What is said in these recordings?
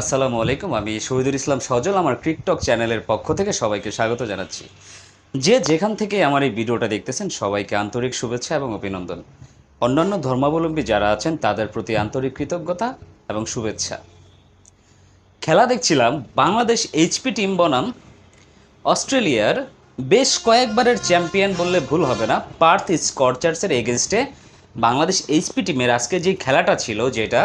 আসসালামু আলাইকুম। আমি শহীদুল ইসলাম সজল, আমার ক্রিকটক চ্যানেলের পক্ষ থেকে সবাইকে স্বাগত জানাচ্ছি। যে যেখান থেকে আমার এই ভিডিওটা দেখতেছেন, সবাইকে আন্তরিক শুভেচ্ছা এবং অভিনন্দন। অন্যান্য ধর্মাবলম্বী যারা আছেন, তাদের প্রতি আন্তরিক কৃতজ্ঞতা এবং শুভেচ্ছা। খেলা দেখছিলাম, বাংলাদেশ এইচপি টিম বনাম, অস্ট্রেলিয়ার বেশ কয়েকবারের চ্যাম্পিয়ন বললে ভুল হবে না, পার্থ স্করচার্সের এগেনস্টে বাংলাদেশ এইচপি টিমের আজকে যে খেলাটা ছিল, যেটা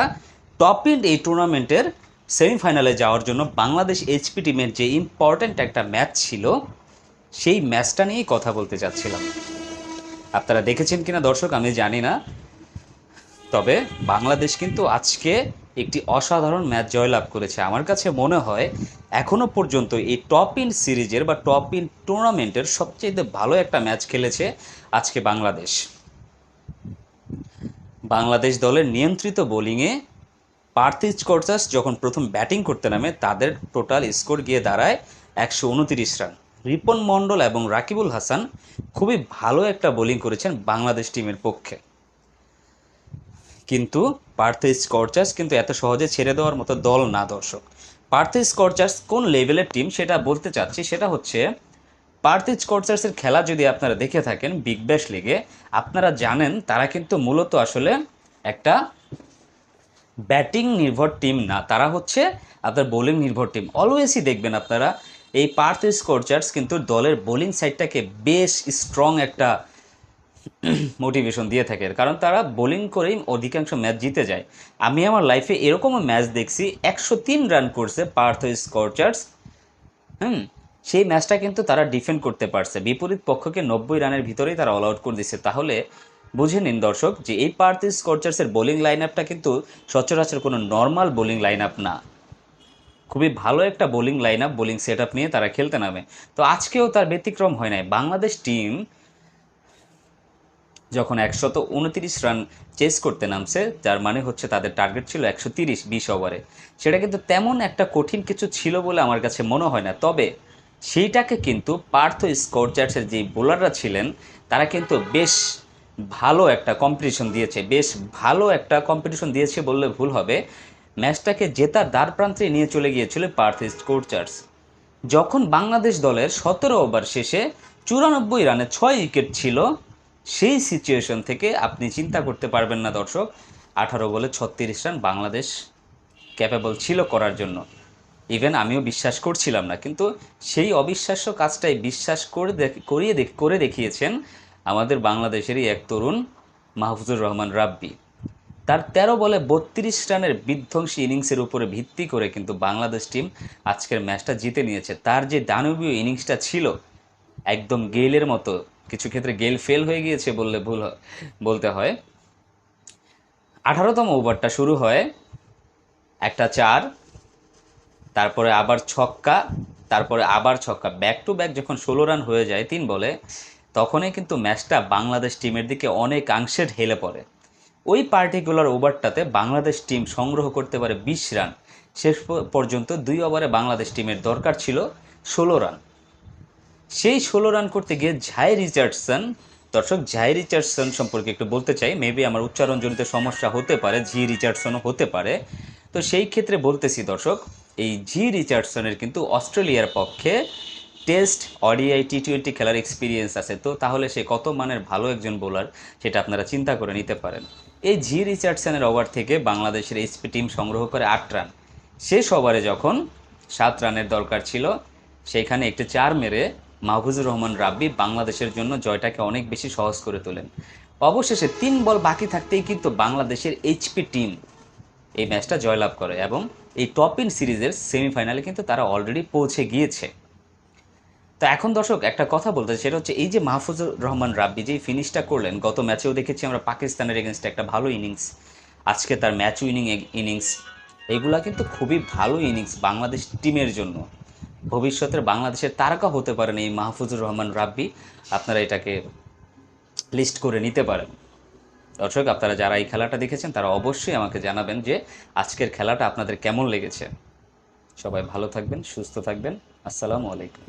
টপ ইন এই টুর্নামেন্টের সেমিফাইনালে যাওয়ার জন্য বাংলাদেশ এইচপি টিমের যে ইম্পর্ট্যান্ট একটা ম্যাচ ছিল, সেই ম্যাচটা নিয়েই কথা বলতে চাচ্ছিলাম। আপনারা দেখেছেন কিনা দর্শক, আমি জানি না। তবে বাংলাদেশ কিন্তু আজকে একটি অসাধারণ ম্যাচ জয়লাভ করেছে। আমার কাছে মনে হয় এখনও পর্যন্ত এই টপ ইন সিরিজের বা টপ ইন টুর্নামেন্টের সবচেয়ে ভালো একটা ম্যাচ খেলেছে আজকে বাংলাদেশ। বাংলাদেশ দলের নিয়ন্ত্রিত বোলিংয়ে পার্থিজ কর্চাস যখন প্রথম ব্যাটিং করতে নামে, তাদের টোটাল স্কোর গিয়ে দাঁড়ায় একশো উনতিরিশ রান। রিপন মণ্ডল এবং রাকিবুল হাসান খুবই ভালো একটা বোলিং করেছেন বাংলাদেশ টিমের পক্ষে। কিন্তু পার্থ স্করচার্স কিন্তু এত সহজে ছেড়ে দেওয়ার মতো দল না, দর্শক। পার্থ স্করচার্স কোন লেভেলের টিম সেটা বলতে চাচ্ছি, সেটা হচ্ছে পার্থ স্করচার্সের খেলা যদি আপনারা দেখে থাকেন বিগ ব্যাশ লিগে আপনারা জানেন তারা কিন্তু মূলত আসলে একটা ব্যাটিং নির্ভর টিম না, তারা হচ্ছে আপনার বোলিং নির্ভর টিম। অলওয়েজই দেখবেন আপনারা, এই পার্থ স্কোরচার্স কিন্তু দলের বোলিং সাইডটাকে বেশ স্ট্রং একটা মোটিভেশন দিয়ে থাকে। কারণ তারা বোলিং করেই অধিকাংশ ম্যাচ জিতে যায়। আমি আমার লাইফে এরকমও ম্যাচ দেখছি, একশো তিন রান করছে পার্থ স্কোরচার্স। হুম, সেই ম্যাচটা কিন্তু তারা ডিফেন্ড করতে পারছে। বিপরীত পক্ষকে নব্বই রানের ভিতরেই তারা অল আউট করে দিচ্ছে। তাহলে বুঝে নিন দর্শক যে এই পার্থ স্কোরচার্সের বোলিং লাইন আপটা কিন্তু সচরাচর কোনো নর্মাল বোলিং লাইন আপ না। খুবই ভালো একটা bowling line up bowling set up নিয়ে তারা খেলতে নামে। তো আজকেও তার ব্যতিক্রম হয় নাই। বাংলাদেশ টিম যখন একশত উনতিরিশ রান চেস করতে নামছে, যার মানে হচ্ছে তাদের টার্গেট ছিল একশো তিরিশ বিশ ওভারে সেটা কিন্তু তেমন একটা কঠিন কিছু ছিল বলে আমার কাছে মনে হয় না। তবে সেইটাকে কিন্তু পার্থ স্কোরচার্সের যে বোলাররা ছিলেন, তারা কিন্তু বেশ ভালো একটা কম্পিটিশন দিয়েছে, বেশ ভালো একটা কম্পিটিশন দিয়েছে বললে ভুল হবে। ম্যাচটাকে জেতার দ্বার প্রান্তে নিয়ে চলে গিয়েছিল পার্থ স্কোরচার্স। যখন বাংলাদেশ দলের সতেরো ওভার শেষে চুরানব্বই রানে ছয় উইকেট ছিল, সেই সিচুয়েশন থেকে আপনি চিন্তা করতে পারবেন না দর্শক। আঠারো বলে ছত্রিশ রান বাংলাদেশ ক্যাপেবল ছিল করার জন্য। ইভেন আমিও বিশ্বাস করছিলাম না, কিন্তু সেই অবিশ্বাস্য কাজটাই বিশ্বাস করে করিয়ে করে দেখিয়েছেন আমাদের বাংলাদেশেরই এক তরুণ, মাহফুজুর রহমান রাব্বি। তার তেরো বলে বত্রিশ রানের বিধ্বংসী ইনিংসের উপরে ভিত্তি করে কিন্তু বাংলাদেশ টিম আজকের ম্যাচটা জিতে নিয়েছে। তার যে দানবীয় ইনিংসটা ছিল, একদম গেইলের মতো, কিছু ক্ষেত্রে গেল ফেল হয়ে গিয়েছে বললে ভুল বলতে হয়। আঠারোতম ওভারটা শুরু হয়, একটা চার, তারপরে আবার ছক্কা, তারপরে আবার ছক্কা। ব্যাক টু ব্যাক যখন ষোলো রান হয়ে যায় তিন বলে তখনই কিন্তু ম্যাচটা বাংলাদেশ টিমের দিকে অনেকাংশে ঢেলে পড়ে। ওই পার্টিকুলার ওভারটাতে বাংলাদেশ টিম সংগ্রহ করতে পারে বিশ রান। শেষ পর্যন্ত দুই ওভারে বাংলাদেশ টিমের দরকার ছিল ষোলো রান। সেই ষোলো রান করতে গিয়ে ঝাই রিচার্ডসন, দর্শক, ঝাই রিচার্ডসন সম্পর্কে একটু বলতে চাই। মেবি আমার উচ্চারণজনিত সমস্যা হতে পারে জি রিচার্ডসনও হতে পারে। তো সেই ক্ষেত্রে বলতেছি দর্শক, এই জি রিচার্ডসনের কিন্তু অস্ট্রেলিয়ার পক্ষে টেস্ট অডিআই টি টোয়েন্টি খেলার এক্সপিরিয়েন্স আছে, তো তাহলে সে কত মানের ভালো একজন বোলার সেটা আপনারা চিন্তা করে নিতে পারেন। এই জি রিচার্ডসনের ওভার থেকে বাংলাদেশের এইচপি টিম সংগ্রহ করে আট রান শেষ ওভারে যখন সাত রানের দরকার ছিল সেইখানে একটি চার মেরে মাহফুজুর রহমান রাব্বি বাংলাদেশের জন্য জয়টাকে অনেক বেশি সহজ করে তোলেন। অবশেষে তিন বল বাকি থাকতেই কিন্তু বাংলাদেশের এইচপি টিম এই ম্যাচটা জয়লাভ করে এবং এই টপ ইন সিরিজের সেমিফাইনালে কিন্তু তারা অলরেডি পৌঁছে গিয়েছে। তো এখন দর্শক, একটা কথা বলতে সেটা হচ্ছে এই যে মাহফুজুর রহমান রাব্বি যে ফিনিশটা করলেন, গত ম্যাচেও দেখেছি আমরা পাকিস্তানের এগেনস্টে একটা ভালো ইনিংস আজকে তার ম্যাচ উইনিং ইনিংস এগুলা কিন্তু খুবই ভালো ইনিংস বাংলাদেশ টিমের জন্য। ভবিষ্যতের বাংলাদেশের তারকা হতে পারেন এই মাহফুজুর রহমান রাব্বি, আপনারা এটাকে লিস্ট করে নিতে পারেন। দর্শক, আপনারা যারা এই খেলাটা দেখেছেন, তারা অবশ্যই আমাকে জানাবেন যে আজকের খেলাটা আপনাদের কেমন লেগেছে। সবাই ভালো থাকবেন, সুস্থ থাকবেন, আসসালামু আলাইকুম।